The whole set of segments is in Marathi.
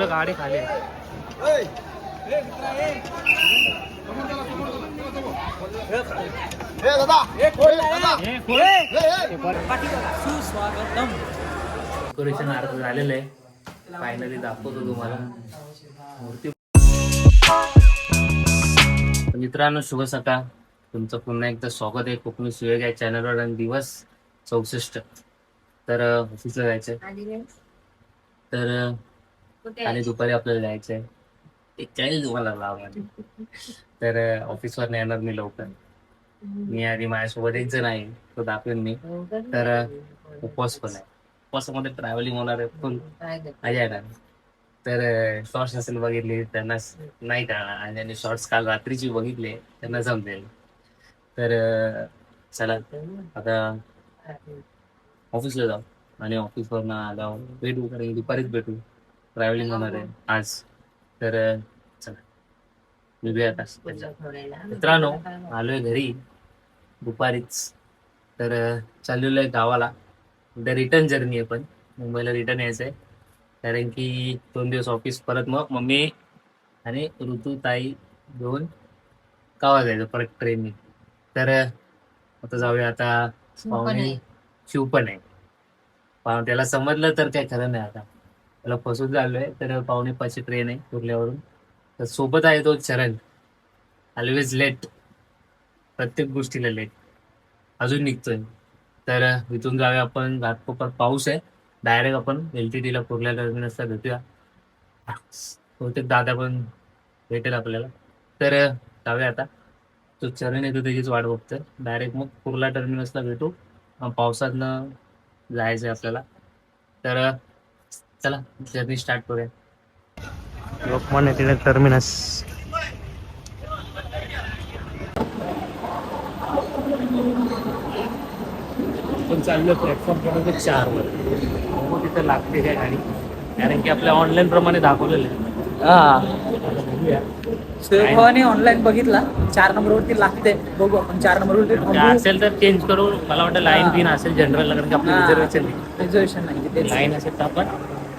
पुढे गाडी खाली. डेकोरेशन अर्ध झालेलं आहे. फायनली दाखवतो तुम्हाला. मूर्ती. मित्रांनो शुभ सकाळ. तुमचं पुन्हा एकदा स्वागत आहे. कोकणी सुयोग या चॅनलवर आणि दिवस चौसष्ट. तर ऑफिसला जायचंय? तर आणि दुपारी आपल्याला जायचंय एक चाळीस तुम्हाला लाव तर ऑफिसवर येणार मी लवकर. मी आणि माझ्यासोबत एक जण आहे. तो दाखवेन मी. तर उपवास पण आहे. उपवासामध्ये ट्रॅव्हलिंग होणार आहे फुल मजा येणार तर शॉर्ट्स असेल बघितले त्यांना नाही कळणार आणि ज्यांनी शॉर्ट्स काल रात्रीची बघितले त्यांना समजेल तर चला. आता ऑफिसला जाऊ. आणि ऑफिसवरनं आल्यावर भेटू कारण दुपारीच भेटू. ट्रॅव्हलिंग होणार आहे. आज तर चला. निघूया आता मित्रांनो आलोय घरी. दुपारीच. तर चाललेलो आहे गावाला. उद्या रिटर्न जर्नी आहे पण. मुंबईला रिटर्न यायचं आहे कारण की दोन दिवस ऑफिस परत मग मम्मी आणि ऋतू ताई घेऊन गावाला जायचं परत ट्रेनने तर आता जाऊया. आता पाहुणे शिव पण आहे. पाहून त्याला समजलं तर काय खरं नाही आता. त्याला फसून झालोय तर पाहुणे पाचशे ट्रेन आहे कुर्ल्यावरून तर सोबत आहे तो चरण ऑलवेज लेट प्रत्येक गोष्टीला लेट अजून निघतोय. तर इथून जाऊया आपण घाटकोपर पाऊस आहे. डायरेक्ट आपण एल टी डीला कुर्ल्या टर्मिनसला भेटूया बहुतेक दादा पण भेटेल आपल्याला. तर जाऊया आता. तो चरण येतो त्याचीच वाट बघतोय. डायरेक्ट मग कुर्ला टर्मिनसला भेटू. पावसातनं जायचं आहे आपल्याला. तर चला जर्नी स्टार्ट करूया. लोकमान्य टिळक टर्मिनस आपण चाललो प्लॅटफॉर्म क्रमांक चार वर. बघू तिथं लागते काय गाडी कारण की आपल्या ऑनलाईन प्रमाणे दाखवलेलं आहे. ऑनलाईन बघितला. चार नंबर वरती लागते. बघू आपण चार नंबर वरती म्हणजे असेल तर चेंज करू. मला वाटतं लाईन. तीन असेल जनरलला कारण की आपलं रिझर्वेशन रिझर्वेशन नाही तिथे लाईन असेल तर आपण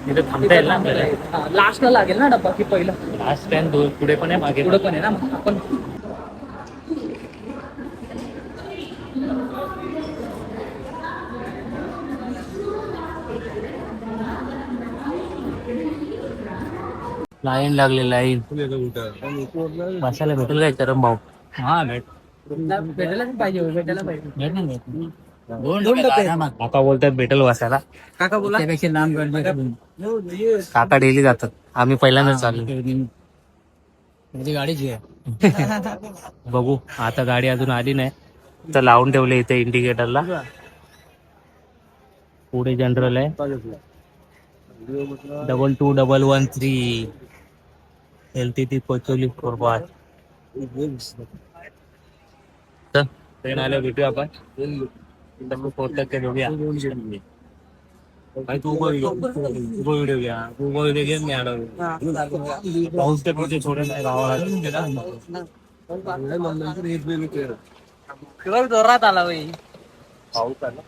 तिथं थांबता येईल ना आपल्याला? लास्टला लागेल ना डब्बा की पहिलं? लास्ट टाइम दोन पुढे पण आहे मागे पुढे पण आहे ना? मग आपण लाईन लागली लाईन बसायला भेटेल काय चरम भाऊ? हा भेट भेटायला पाहिजे भेटायला पाहिजे. भेट ना भेट दोन डबे काका बोलतात भेटेल बसायला काका बोला. नाम काका डेली जातात. आम्ही पहिल्यांदाच चाललो माझी गाडीची आहे बघू आता गाडी अजून आली नाही. तर लावून ठेवले इथे इंडिकेटरला पुढे जनरल आहे. Double two double one three L T T कोचोली four पाच ट्रेन भेटूया आपण. तसं पोहोचलं ते बघूया भाई, तू उभं व्हिडिओ उभं व्हिडिओ घ्या तू उभं व्हिडिओ घे मी आडवं पाऊस तर कुठे थोडं नाही गावाला जोरात आला बाई पाऊस आला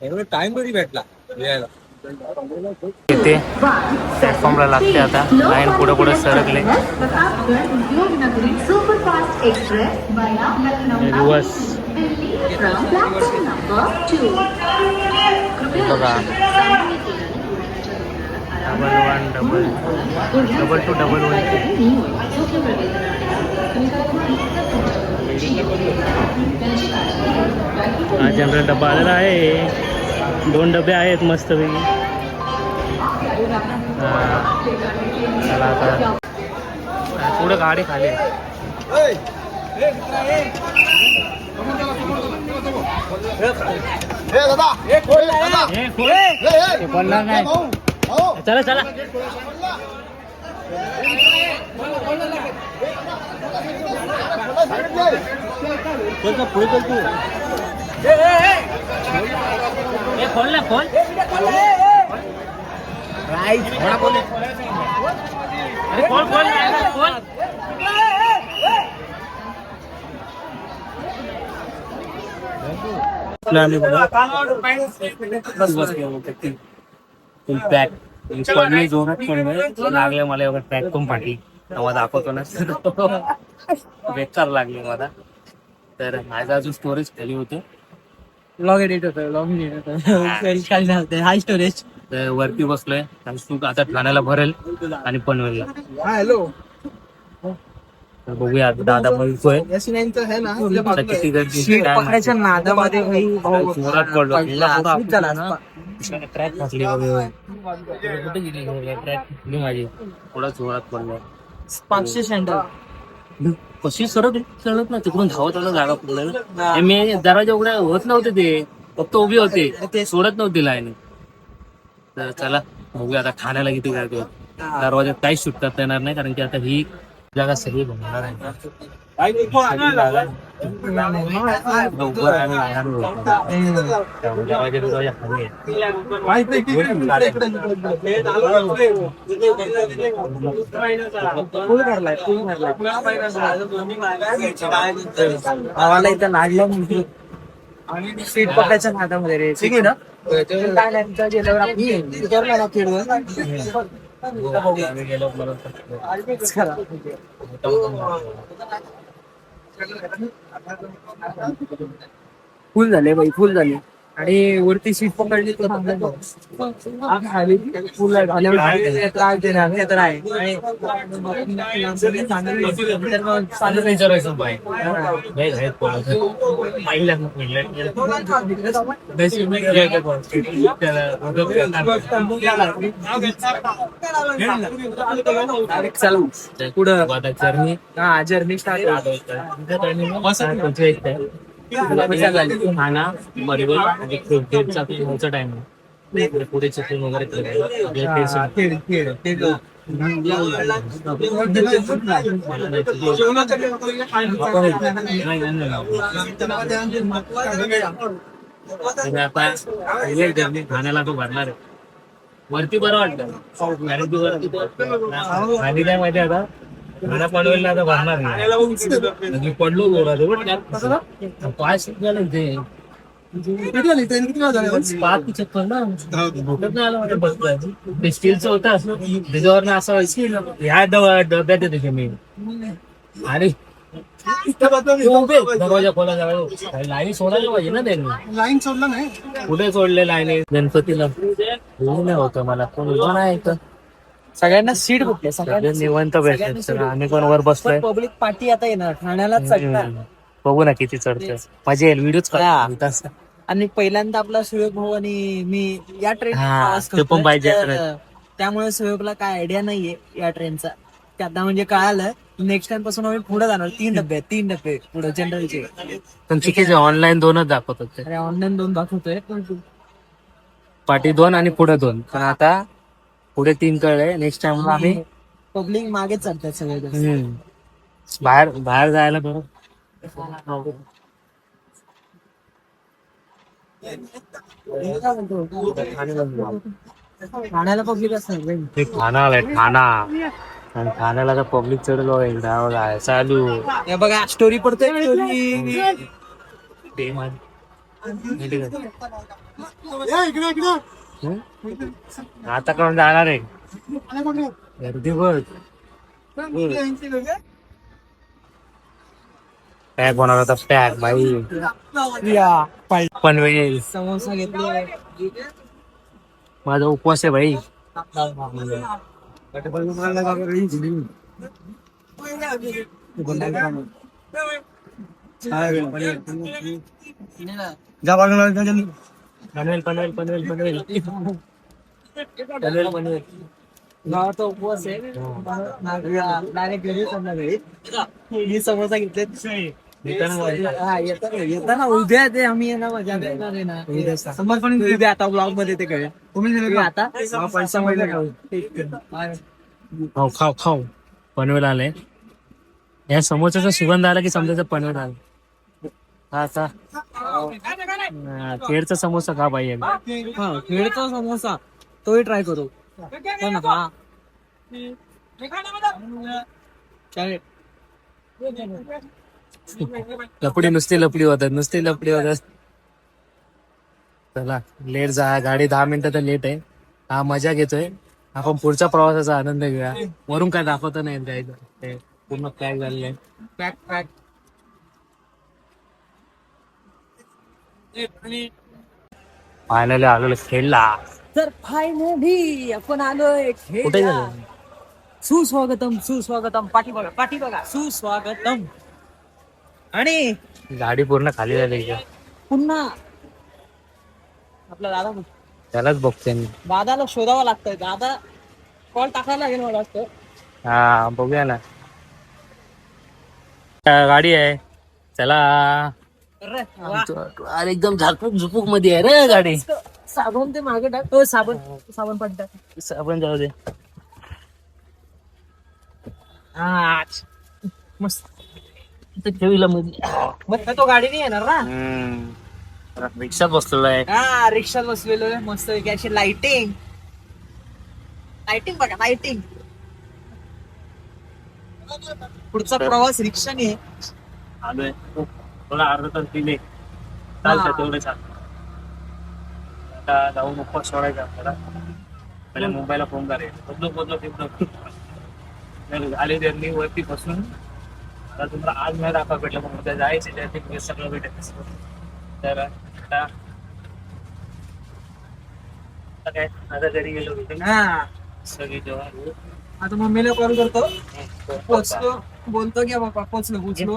एवढा टाइम कधी भेटला यायला इथे प्लॅटफॉर्मला लागते आता लाईन पुढे पुढे सरकले दिवस बघा double one double double two double one हा जनरल डबा आलेला आहे. दोन डबे आहेत मस्त पैकी. चला आता. पुढं गाडी खाली. बोलणार नाही चला चला हे खोल ना खोल अरे खोल खोल खोल फुल पॅक पडले जोरात लागले मला एवढा ट्रॅक पण फाटी तेव्हा दाखवतो ना. बेकार लागले मला. तर माझा अजून स्टोरेज खाली होते. लॉग एडिट होतं लॉग एडिट होतं. हाय स्टोरेज तर वरती बसलोय. आता ठाण्याला भरेल आणि पनवेलला. हॅलो तर बघूया दादा बोलतोय. किती गर्दी काय पकडायच्या नादामध्ये काही माहिती. जोरात पडलो. पडला, स्लीप झाला असता. ट्रॅक फाटली बघ कुठे गेली ट्रॅक फुटली माझी. थोडा जोरात पडलो. पाचशे कशी सरत चढत ना तिकडून धावत आलं जागा पडलं मी दरवाजा उघड्या होत नव्हते ते. फक्त उभी होते. ते सोडत नव्हती लाईन. तर चला बघूया आता ठाण्याला किती गर्दी होती दरवाज्यात काहीच सुटतात येणार नाही कारण की आता ही जागा सगळी भरणार आहे सगळी जागा लवकर आणि लहान होतं. त्यामुळे दरवाजा बिरवाजा खाली आहे. फुल भरलाय फुल भरलाय आम्हाला इथं लागलं म्हणजे आणि सीट पकडायच्या नादामध्ये रे ठीक आहे ना काय नाही तिथं गेल्यावर आपण फुल झाले बाई फुल झाले. आणि वरती सीट पकडली तर खाली फुल झाल्यावर त्रास देणार हे तर आहे चालू. पुढं. जर्नी. हा जर्नी स्टार्ट खाना बरोबर. आणि टाइम पुढे वगैरे ठाण्याला तो भरणार आहे. वरती बरं वाटतं. वरती आणि काय माहिती आता? ठाणा पनवेलला आता भरणार नाही. पडलो त्यात. पाय सुटलेलं इथे नाही स्टीलचं होतं त्याच्यावर असं व्हायचं ह्या डब- डब्यात येते मी. आणि दरवाजा खोला लाईनी सोडायला पाहिजे ना त्यांनी. लाईन सोडलं नाही. कुठे सोडले लाईनी? गणपतीला. होऊ नाही होतं मला. कोण उभं नाही इथं. सगळ्यांना सीट कुठले सगळे सगळ्यांना निवंत. आम्ही पण वर बसलोय? पब्लिक पार्टी आता येणार ठाण्यालाच चढणार हम्म. बघू ना किती चढतोय. मजा येईल व्हिडिओच हा. आणि पहिल्यांदा आपला सुयोग भाऊ आणि मी या ट्रेन हा, ते पण पाहिजे train. त्यामुळे सुयोगला काय आयडिया नाहीये या ट्रेनचा ते आता म्हणजे कळालं नेक्स्ट टाइमपासून आम्ही पुढे जाणार. तीन डबे आहेत, तीन डबे पुढे जनरलचे पण चुकीचे ऑनलाईन दोनच दाखवत होते. अरे ऑनलाईन दोन दाखवतोय. पाठी दोन आणि पुढे दोन. पण आता पुढे तीन कळले नेक्स्ट टाइम आम्ही पब्लिक मागे चालतात सगळे. हम्म. बाहेर बाहेर जायला बरं ठाण्याला पब्लिक असणार रे. ते ठाणा आलाय ठाणा आणि ठाण्याला तर पब्लिक चढलो एकदा बघा, चालू हे बघा स्टोरी पडतोय स्टोरी ते मान. हम्म? आता कोण जाणार आहे. गर्दी बघ. पॅक होणार होता पॅक भाई या पनवेल समोसा घेतले. माझा उपवास आहे भाई पनवेल पनवेल पनवेल पनवेल. पनवेल पनवेल. गावाचा उपवास आहे. डायरेक्ट घरी संध्याकाळी मी समोसा घेतले येताना उद्या ते आम्ही येणार मजा ना. उद्या आता ब्लॉगमध्ये ते कळेल. तुम्ही आता पैसा खाऊ. खाऊ. खाऊ पनवेल आले. या समोरचा सुगंध आला की समजायचं पनवेल आलं. हा हा, केळचा समोसा खा पाहिजे हा खेळचा समोसा. तोही ट्राय करू. हो हा. चालेल. लपडी नुसती लपडी होतात नुसती लपडी होतात. चला लेट जा. गाडी दहा मिनिटं तर लेट आहे. हा मजा घेतोय. आपण पुढच्या प्रवासाचा आनंद घेऊया. वरून काय दाखवता नाही येत. ते पूर्ण पॅक झालेलं आहे. पॅक पॅक फायनली आलेलो खेळला. तर फायनली आपण आलोय खेळला. गेलो? सुस्वागतम सुस्वागतम. पाठी बघा पाठी बघा. सुस्वागतम. आणि गाडी पूर्ण खाली झाली. पुन्हा आपला दादा? त्यालाच बघते मी. दादाला शोधावं लागतंय. दादा कॉल टाकायला लागेल मला वाटतं. हा बघूया ना. गाडी आहे. चला. अरे एकदम झाकूक झुपूकमध्ये आहे रे गाडी. साबण ते मागे टाक. हो साबण. साबण पण टाक. आपण जाऊ दे. हा मस्त. ठेवीला मध्ये मग तो गाडी नाही येणार ना. रिक्षात बसलेलो आहे. हा रिक्षात बसलेलो आहे. मस्त पैकी अशी लाइटिंग लाइटिंग बघा लाइटिंग पुढचा प्रवास रिक्षाने आहे. आलोय. थोडा अर्धा तास दिले. हा. चालतं तेवढं चाल आता जाऊन उपवास सोडायचा आपल्याला. पहिले मुंबईला फोन करेल बदलो बदलो बदलो. आले त्यांनी वरती बसून. आता तुम्हाला आज नाही दाखवा भेटलं मग उद्या जायचं त्या ते सगळं भेटेल. तर आता काय? आता घरी गेलो होतो ना हा. सगळी जेव्हा आता मम्मीला कॉल करतो. पोचलो. बोलतो की बाबा पोचलो पोचलो.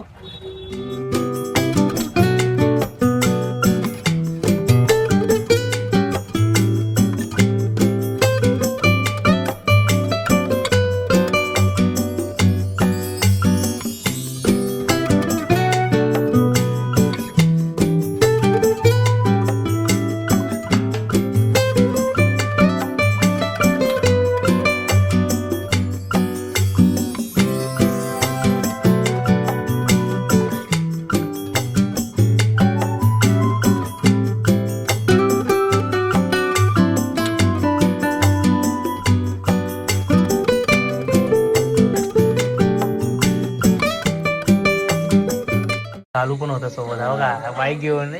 घेऊन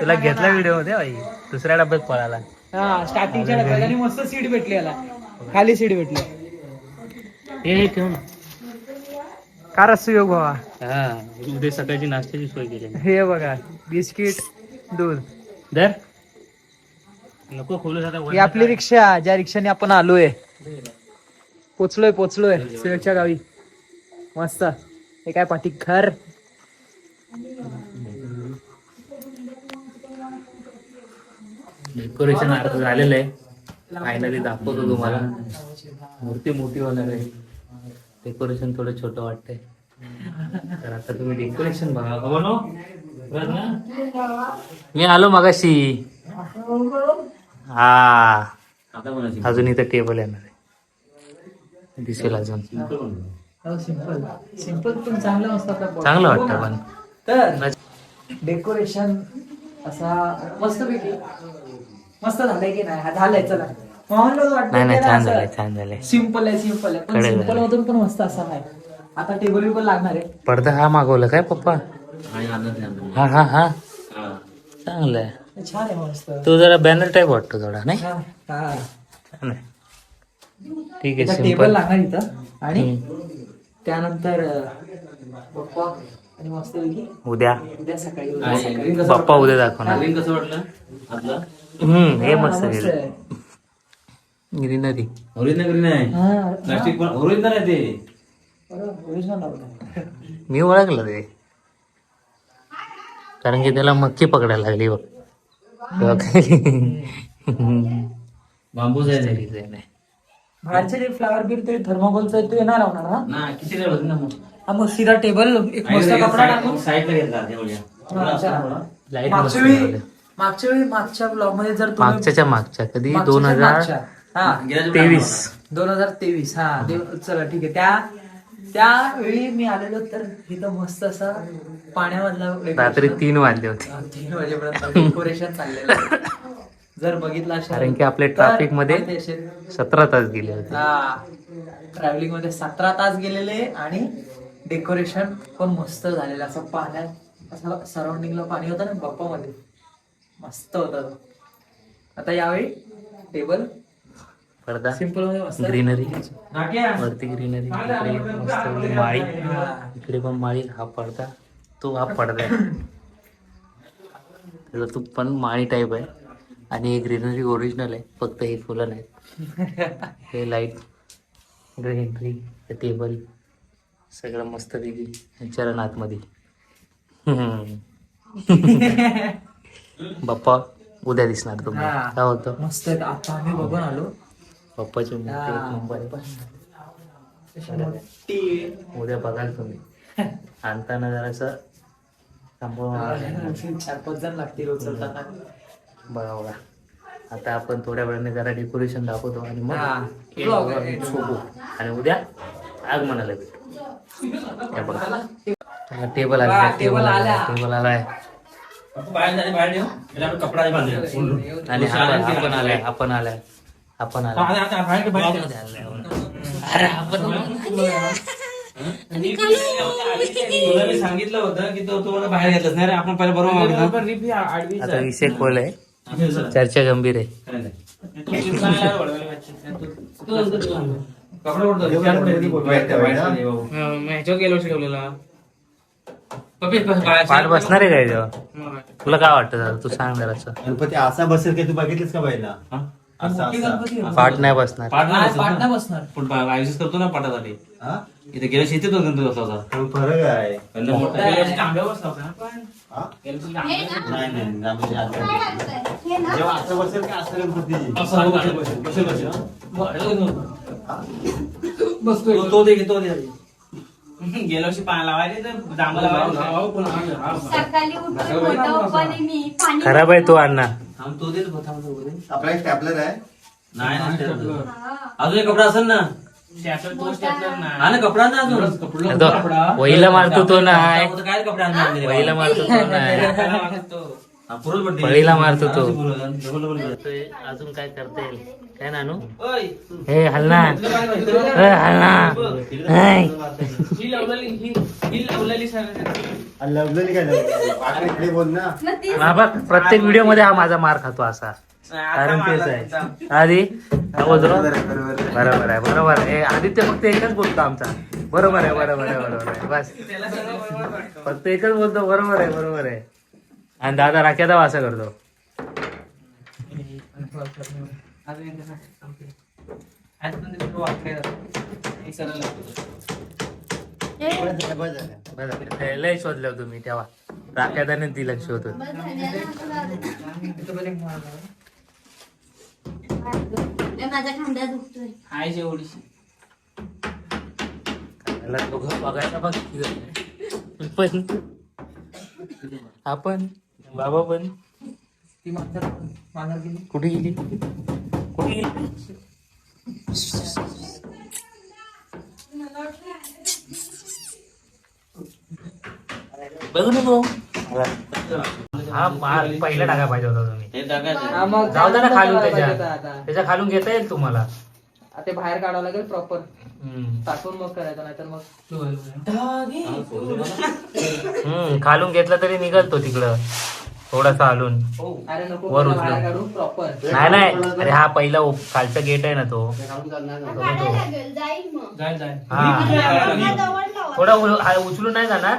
तुला घेतला. व्हिडिओमध्ये बाई दुसऱ्या डब्यात पळाला. हा स्टार्टिंगच्या डब्यात आणि मस्त सीट भेटली याला. खाली सीट भेटली. हे ठेवून का रस्ते योग बाबा हा उद्या सकाळची नाश्त्याची सोय केली हे बघा बिस्किट दूध. दर नको खोलू ही आपली रिक्षा ज्या रिक्षाने आपण आलोय. पोचलोय पोचलोय. सुरक्षा गावी. मस्त. हे काय पाठी घर डेकोरेशन अर्थ झालेलं आहे. फायनली दाखवतो तुम्हाला. मूर्ती मोठी होणार आहे. डेकोरेशन थोडं छोटं वाटतंय. तर आता तुम्ही डेकोरेशन बघा. मी आलो मगाशी. हा. अजून इथं टेबल येणार आहे. दिसेल अजून. सिंपल सिंपल पण चांगलं चांगलं वाटतं पण. तर डेकोरेशन असा मस्त पैकी मस्त झालंय की नाही? हा झालंय चला. मोहनला वाटतं नाही नाही त्याला छान झालंय छान झालंय. सिंपल आहे सिंपल आहे. पण कडक झालंय. मधून पण मस्त असा आहे आता टेबल बिबल लागणार आहे. पडदा हा मागवला काय पप्पा? हा हा हा. चांगलं आहे. ते छान आहे मस्त. तो जरा बॅनर टाईप वाटतो थोडा नाही? हा, हा. छान आहे. ठीक आहे इथं टेबल सिंपल लागणार इथं. आणि त्यानंतर अं, पप्पा आणि मस्त उद्या. उद्या सकाळी उद्या सकाळी बाप्पा उद्या दाखवणार. कसं वाटलं? हम्म हे मस्त मस्त आहे. ग्रीनरी. ओरिजिनल नाही हा, प्लास्टिक पण ओरिजिनल आहे ते. बरोबर, original लावलंय. मी ओळखलं ते. कारण की त्याला मक्की पकडायला लागली बघ. तेव्हा काही- बांबूच आहे ते design आहे. बाहेरचे जे फ्लावर बीर ते थर्माकोलचं ते नाही लावणार हा? ना किती रे बघ ना मग हा मग सीधा टेबल एक मस्त कपडा टाकून. साईडला घेतला तेवढ्या हा, अच्छा. Light मागच्या मस्त वेळी लावली. मागच्या वेळी मागच्या ब्लॉगमध्ये जर तुम्ही- मागच्याच्या मागच्या कधी? मागच्या दोन हजार मागच्या. हा. तेवीस. दोन हजार तेवीस. हा देव- चला ठीक आहे. त्या त्यावेळी मी आलेलो तर इथं मस्त असा पाण्यामधला decoration- रात्री तीन वाजले होते. हा, तीन वाजेपर्यंत डेकोरेशन चाललेलं आहे. जर बघितलं असेल कारण की आपले तर traffic मध्ये माहिती असेल. सतरा तास गेले होते. हा ट्रॅव्हलिंगमध्ये सतरा तास गेलेले आणि डेकोरेशन पण मस्त झालेलं. असं पाण्यात असं सराउंडिंगला पाणी होतं ना बाप्पा मध्ये मस्त होतं. आता यावेळी टेबल पडदा. सिंपलमध्ये मस्त. ग्रीनरी वरती ग्रीनरी इकडे मस्त माळी. इकडे पण माळी हा पडदा. तो हा पडदा आहे. त्याचा तो पण माळी टाईप आहे. आणि हे ग्रीनरी ओरिजिनल आहे. फक्त हे फुलं नाहीत हे लाइट ग्रीनरी हे टेबल सगळं मस्त पैकी चरण आतमध्ये. बाप्पा उद्या दिसणार तुम्ही. हा. काय होतं मस्त आहेत. आता आम्ही बघून आलो. पप्पाची मूर्ती एक नंबर आहे. उद्या बघाल तुम्ही. आणताना जरासं थांबवा चार पाच जण लागतील उचलताना. बघा बघा आता आपण थोड्या वेळाने जरा डेकोरेशन दाखवतो आणि मग झोपू आणि उद्या आगमनाला भेटू. हे बघा. टेबल आला टेबल आला. आला. टेबल आलाय बाहेर झाले बाहेर येऊ. त्याला आपण कपडा बांधूया आणि आपण आपण आलाय आपण आलाय आपण आलाय. बाहेर बाहेर मध्ये आलाय. अरे आपण तुला मी सांगितलं होतं की तो तुम्हाला बाहेर घेतलंच नाही. रे आपण पहिला बरोबर आता विषय खोल आहे. चर्चा गंभीर आहे. पाठ बसणार आहे काय जेव्हा तुला काय वाटतं तू सांग जरा गणपती असा बसेल काय तू बघितलीस का पहिला? असा असा. पाठ नाही बसणार. पाटणा बसणार पण आयोजित करतो ना पाठासाठी. हा? इथे गेल्या शेतीत गणपती बसला होता. पण फरक आहे. गंध मोठा हा? नाही नाही आमची आज्ञा. जेव्हा असं बसेल का असं गणपती? तो- तो दे तो दे. गेल्या वर्षी पाणी लावायचे तर डांबर लावायचे. सकाळी उठून फोटो पण मी पाणी खराब आहे तो अण्णा. थांब तो दे तो थांब तो. आपला एक स्टॅपलर आहे. नाही ना stapler. अजून एक कपडा असेल ना? हा ना कपडा ना अजून. तो वहीला मारतो तो नाही. कपडा- काय कपडा आणणार वहीला. मारतो तो पडते. वळीला मारतो तो. अजून काय करता येईल? काय नानू. हे हलना. ए, हलना. हा बघ प्रत्येक व्हिडिओमध्ये हा माझा मार खातो असा. कारण तेच आहे. आधी? बरोबर आहे बरोबर आहे. हे आदित्य फक्त एकच बोलतो आमचा. बरोबर आहे बरोबर आहे बरोबर आहे. बस. फक्त एकच बोलतो. बरोबर आहे बरोबर आहे. आणि दादा करतो झालं, बस झालं. बरं, लय शोधलं तुम्ही तेव्हा. राख्यादाने ती लक्ष होत. माझा खांदा दुखतोय बघायला बघ पण आपण बाबा पण. ती गेली. कुठे गेली? कुठे गेली? बघू नको हा माल पहिला टाका पाहिजे होता तुम्ही. जाऊ दे ना खालून त्याच्या. त्याच्या खालून घेता येईल तुम्हाला. ते बाहेर काढावं लागेल प्रॉपर. टाकून मग करायचं नाहीतर मग हम्म खालून घेतला तरी निघल तो तिकडं. थोडासा हालून. अरे नको वर. बाहेर काढू प्रॉपर नाही नाही. अरे हा पहिला खालचा गेट आहे ना तो. हा. थोडा हा उचलून नाही जाणार.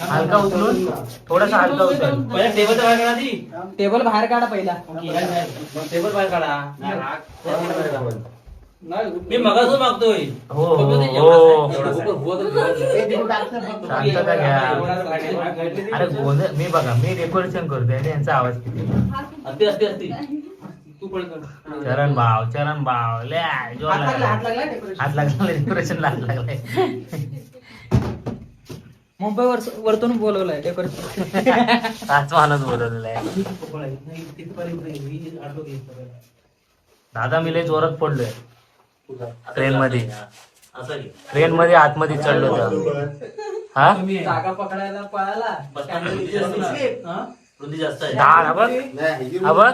हलका उचलून. थोडासा हलका उचल टेबलचा बाहेर काढा आधी. टेबल बाहेर काढा पहिला. टेबल बाहेर काढा. मी मगाच मागतोय. हो हो. शांतता घ्या? अरे गोंधळ मी बघा मी डेकोरेशन करतोय आणि यांचा आवाज किती? असते असते असते तू पण कर. चरण भाव चरण भाव ले आय, जोर हात लागला हात लागला. लागला decoration. हात लागला डेकोरेशन हात लागलाय. मुंबई वर- वरतून बोलवलंय डेकोरेशन हाच माणूस बोलवलेला आहे. दादा मी लय जोरात पडलोय. ट्रेन मध्ये. ट्रेन मध्ये आतमध्ये चढलो होतो हा? जागा पकडायला पळाला? रुंदी जास्त आहे. बघ. बघ.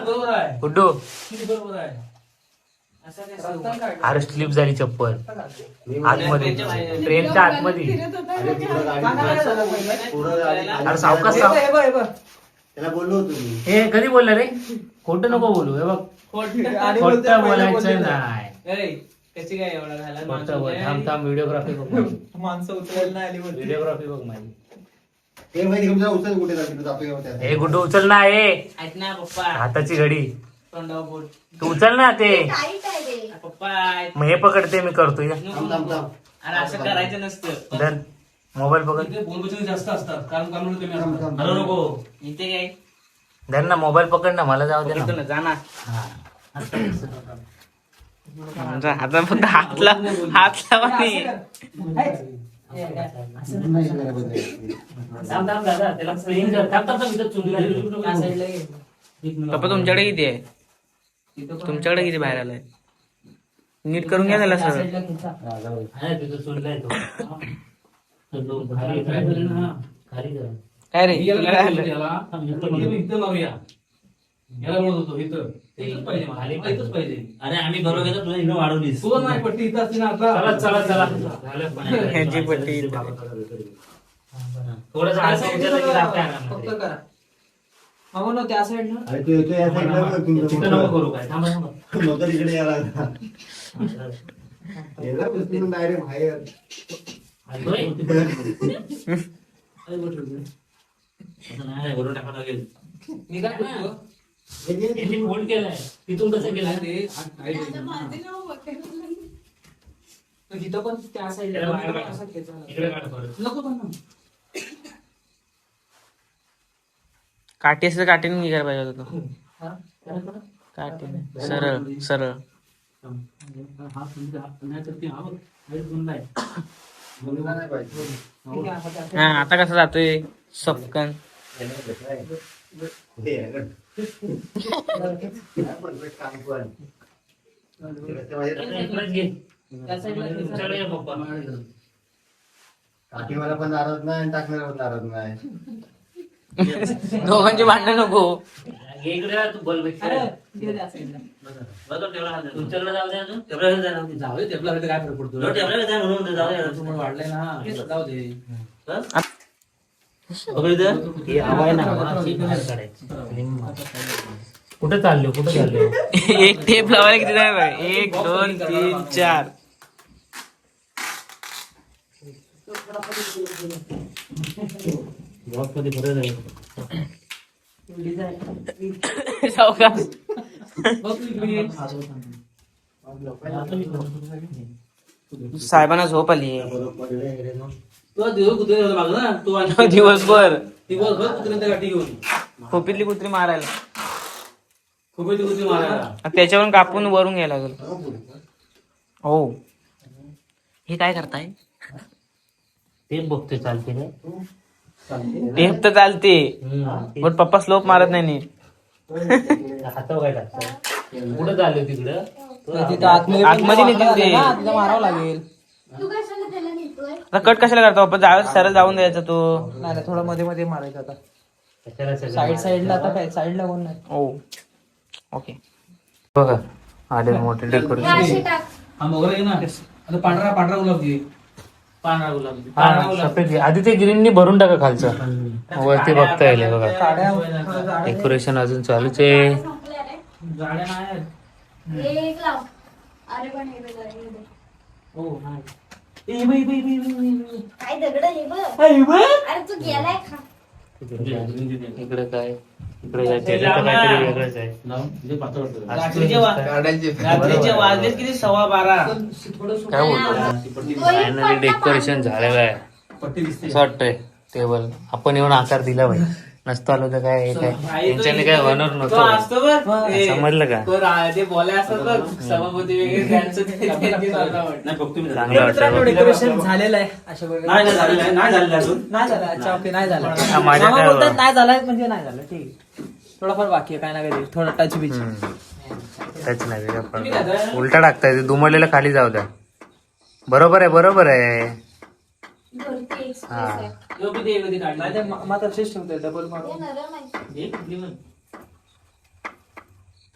गुड्डू बरोबर आहे. अरे स्लिप झाली चप्पल. आतमध्ये. ट्रेनच्या आतमध्ये. अरे सावकाश. त्याला बोललो होतो मी. हे कधी बोलला रे? खोटं नको बोलू हे बघ. खोटं बोलायचं. नाही. कशी काय एवढा झाला बोल थांब थांब व्हिडिओग्राफी बघ माझी. माणसं उचलायला नाही आली बोलते. व्हिडिओग्राफी बघ माझी. हे माहिती उचल कुठे जाते? जातो होत्या हे गुड्डू उचल ना हे. ऐक ना पप्पा. हाताची घडी. तोंडावर तू उचल ना ते. टाईट आहे रे. पप्पा ऐक. मग हे पकडते मी करतो या थांब थांब थांब. अरे असं करायचं नसतं. धर मोबाईल पकड. जास्त असतात. कारण थांब. थांब. नको. इथे काय? धर ना मोबाईल पकड ना मला जाऊ दे ना. ना जा ना. हा. आता फक्त हात हात लावा नाही पप्पा तुमच्याकडे किती आहे तुमच्याकडे किती बाहेर आलाय नीट करून घ्या त्याला सर काय रे याला बोलत होतो इथं इथंच पाहिजे. मला. खाली मला इथंच पाहिजे. अरे आम्ही बरोबर घेतो तुला इकडे वाढवलीस. तुला नाही पट्टी इथं असते ना चला आता. चला चला झालं पण. ह्याची पट्टी इथं. थोडंसं असं उचललं की? जातं आरामात. फक्त करा. मामा न त्या साईडला अरे तू येतो या साईडला बघ तुमचं तिथं नको मोठं. करू काय. थांबा थांबा. नको तिकडे यायला याला उचलून direct बाहेर. ऐकतोय? असं नाही, वरून टाकावं लागेल. मी काय करतो फोल्ड केलाय. तिथून कसं केलाय? इथं पण त्या. काठी असं काठीने निघायला पाहिजे होता तो. काठीने सरळ सरळ. हा हा हा आता कसं जातोय? सपकन. हे काम पण. नाराज नाही आणि टाकणारा पण नाराज नाही. दोघांची भांडण नको. घे इकडे तू बल तुमच्याकडे जाऊ दे काय फरक पडतो? जाऊ दे वाढलंय ना जाऊ दे. कुठे चाललो कुठे चाललो एक टेप लावायला किती बघ एक दोन तीन चार. ब्लॉकमध्ये जाईल सावकाश. साहेबांना झोप आली. तो दिवस कुत्रे होता मागं ना? तो आणि- दिवसभर. दिवसभर कुत्र्यांच्या गाठी घेऊन. खोपीतली कुत्री मारायला. खूप येते कुत्री मारायला. त्याच्यावरून कापून वरून घ्यायला लागेल. हो. हे काय करताय? ते बघतोय चालते रे टेप तर चालते. पण पप्पा स्लोप मारत नाही नीट. हातावर काय टाकतं कुठं चाललो तिकडं? आतमध्ये मारावं लागेल तू आता कट कशाला करतो? आपण जाव सरळ जाऊन द्यायचा तो. नाही नाही, थोडं मध्ये मध्ये मारायचं आता. साईड साईडला आता काय? साईडला कोण नाही? हो. ओके. बघा आले मोठे डेकोरेशन. हा मोगरा आहे ना. आता पांढरा पांढरा गुलाब घे. पांढरा गुलाब घे. हा सफेद घे. आधी ते ग्रीननी भरून टाका खालचं. वरती बघता येईल बघा. साड्या थोडं जाड डेकोरेशन अजून चालूच आहे. संपल्या रे. जाड्या नाही आहेत. हे एक लाव. अरे पण हे बघ हे बघ. हो नाही. ए, बाई, बाई, बाई, बाई. काय दगड हे बघ. अरे तू गेलाय खा इकडे काय? इकडे काय त्याचं तर काहीतरी वेगळंच आहे. लावून, म्हणजे पातळ वाटतं. रात्रीचे वा- रात्रीचे वाजले किती? सव्वा बारा. काय बोलतो पट्टी फायनली डेकोरेशन झालेलं आहे. पट्टी दिसते. असं वाटतंय टेबल आपण येऊन आकार दिला भाई नसतो आलो तर काय हे काय? यांच्याने काय होणार तो नव्हतं असतो बघ समजलं का? तो रा- ते बोले असतात बघ सभापती वगैरे त्यांचं ते- त्यांची स्वतः वाटतं. नाही बघतो मी चांगलं डेकोरेशन झालेलं आहे अशा नाही नाही झालेलं आहे, नाही झालेलं आहे अजून. नाही झालं अच्छा ओके नाही झालं. हा, माझ्या मामा काय बोलतात बा- नाही झालंय म्हणजे नाही झालं ठीक आहे. थोडंफार बाकी आहे काय ना काय थोडं टच बिच त्याच नाही वेगळा. उलटा टाकताय ते दुमडलेलं खाली जाऊ द्या. बरोबर आहे बरोबर आहे धरती एक्सप्रेस हा. आहे यो बी ते कधी काढला. नाही मग तसेच ठेवतोय डबल हे मारून नरम आहे हे कुठली पण?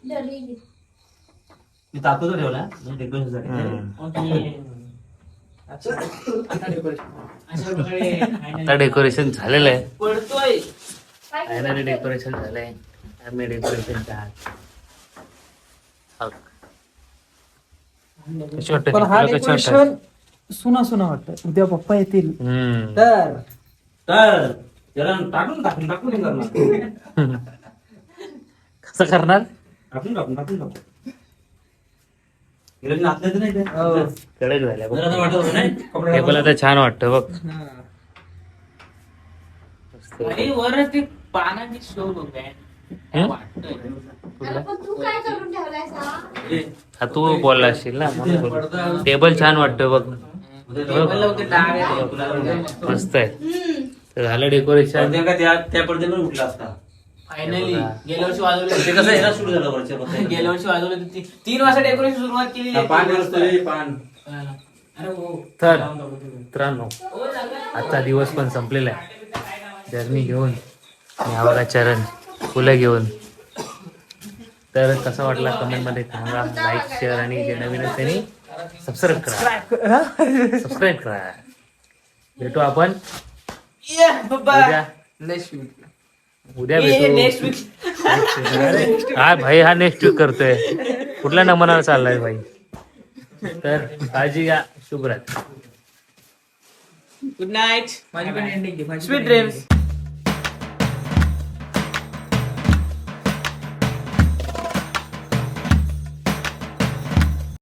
धरली घे. मी तापतो ठेवला. डेकोरेशन आता डेकोरेशन झालेलं आहे. पडतोय. फायनली डेकोरेशन झालंय. आम्ही डेकोरेशनच्या आत हक. हा सुना सुना वाटत. उद्या पप्पा येतील. तर? तर त्याला टाकून टाकून टाकून हे करणार. कसं करणार? टाकून टाकून टाकून टाकून. हिला नाचलं तर नाही ते? हो. कडक झाल्या जरा असं वाटत होतं नाही? कपडे पण आता छान वाटतं बघ. हा. मस्त. आणि वर ते पानाची शो लोक आहे हम्म? वाटतंय. अरे पण तू काय करून ठेवलायस हा? हे, हा तू बोलला असशील ना म्हणून बोललो. टेबल छान वाटतं बघ. मस्त आहे. तर झालं डेकोरेशन त्या पडद्यावर उठला असता. फायनली गेल्या वर्षी वाजवले ते कसं याला सुरू झालं वरच्या गेल्या वर्षी वाजवले होते तीन वाजता डेकोरेशन सुरुवात केली. हा, पान पान. अरे हो तर मित्रांनो आजचा दिवस पण संपलेला आहे. जर्नी घेऊन आणि हा बघा चरण फुलं घेऊन. तर कसा वाटला कमेंटमध्ये सांगा. लाईक शेअर आणि जे नवीन त्यांनी. सबस्क्राईब करा. सबस्क्राईब करा. भेटू आपण. उद्या. नेक्स्ट वीक उद्या नेक्स्ट भेटू. वीक हा भाई हा नेक्स्ट वीक करतोय. कुठल्या नमनाला चाललाय भाई? तर काळजी घ्या. शुभरात्री गुड नाईट माझी पण माझी स्वीट. ड्रीम्स